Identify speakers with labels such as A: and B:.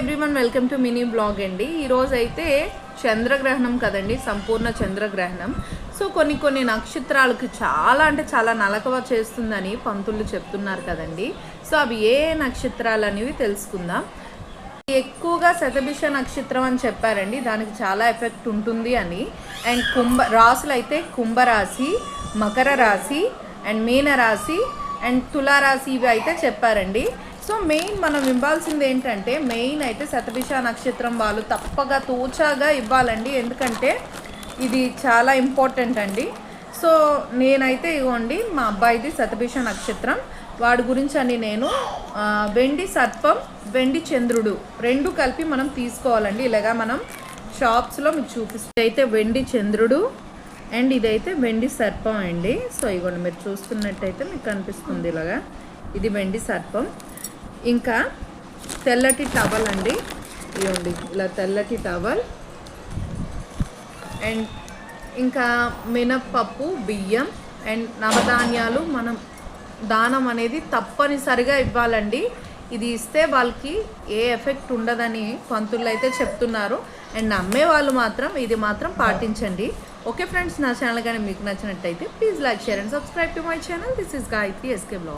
A: Everyone welcome to mini vlog అండి. ఈరోజు అయితే చంద్రగ్రహణం కదండి సంపూర్ణ చంద్రగ్రహణం. సో కొన్ని కొన్ని నక్షత్రాలకు చాలా అంటే చాలా నలకవ చేస్తుందని పంతులు చెప్తున్నారు కదండి. సో అవి ఏ నక్షత్రాలు అనేవి తెలుసుకుందాం. ఎక్కువగా శతభిష నక్షత్రం అని చెప్పారండి దానికి చాలా ఎఫెక్ట్ ఉంటుంది అని. అండ్ కుంభ రాసులు అయితే కుంభరాశి మకర రాశి అండ్ మీన రాశి అండ్ తులారాశి ఇవి అయితే చెప్పారండి. సో మెయిన్ మనం ఇవ్వాల్సింది ఏంటంటే మెయిన్ అయితే శతభిష నక్షత్రం వాళ్ళు తప్పగా తూచాగా ఇవ్వాలండి. ఎందుకంటే ఇది చాలా ఇంపార్టెంట్ అండి. సో నేనైతే ఇవ్వండి మా అబ్బాయిది శతభిష నక్షత్రం. వాడి గురించి అని నేను వెండి సర్పం వెండి చంద్రుడు రెండు కలిపి మనం తీసుకోవాలండి. ఇలాగా మనం షాప్స్లో మీకు చూపిస్తే అయితే వెండి చంద్రుడు అండ్ ఇదైతే వెండి సర్పం అండి. సో ఇవ్వండి మీరు చూస్తున్నట్టయితే మీకు కనిపిస్తుంది ఇలాగా. ఇది వెండి సర్పం. ఇంకా తెల్లటి టవల్ అండి. ఇవ్వండి ఇలా తెల్లటి టవల్ అండ్ ఇంకా మినప్పప్పు బియ్యం అండ్ నవధాన్యాలు మనం దానం అనేది తప్పనిసరిగా ఇవ్వాలండి. ఇది ఇస్తే వాళ్ళకి ఏ ఎఫెక్ట్ ఉండదని పంతులు అయితే చెప్తున్నారు. అండ్ నమ్మే వాళ్ళు మాత్రం ఇది మాత్రం పాటించండి. ఓకే ఫ్రెండ్స్ నా ఛానల్ కానీ మీకు నచ్చినట్టయితే please like share and subscribe to my channel this is Gayatri SK vlog